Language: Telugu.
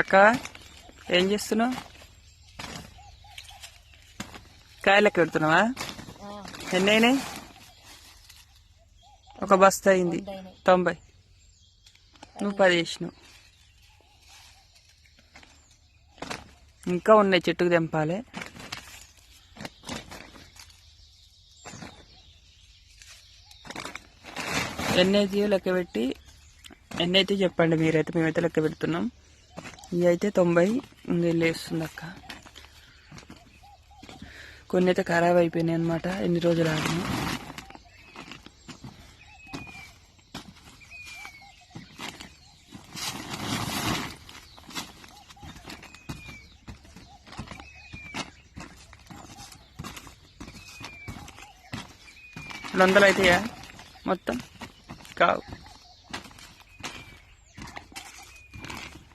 అక్క ఏం చేస్తున్నావు? కాయలెక్క పెడుతున్నావా? ఎన్ని అయినాయి ఒక బస్తా అయింది. తొంభై నువ్వు పది చేసినావు. ఇంకా ఉన్నాయి చెట్టుకు తెంపాలి. ఎన్ని అయితే లెక్క పెట్టి ఎన్ని అయితే చెప్పండి మీరైతే మేమైతే లెక్క పెడుతున్నాం. ఇవి అయితే తొంభై ఇంకా లేస్తుంది అక్క. కొన్ని అయితే ఖరాబ్ అయిపోయినాయి అనమాట ఎన్ని రోజులు ఆడినా వందలు అవుతాయా? మొత్తం? కావు.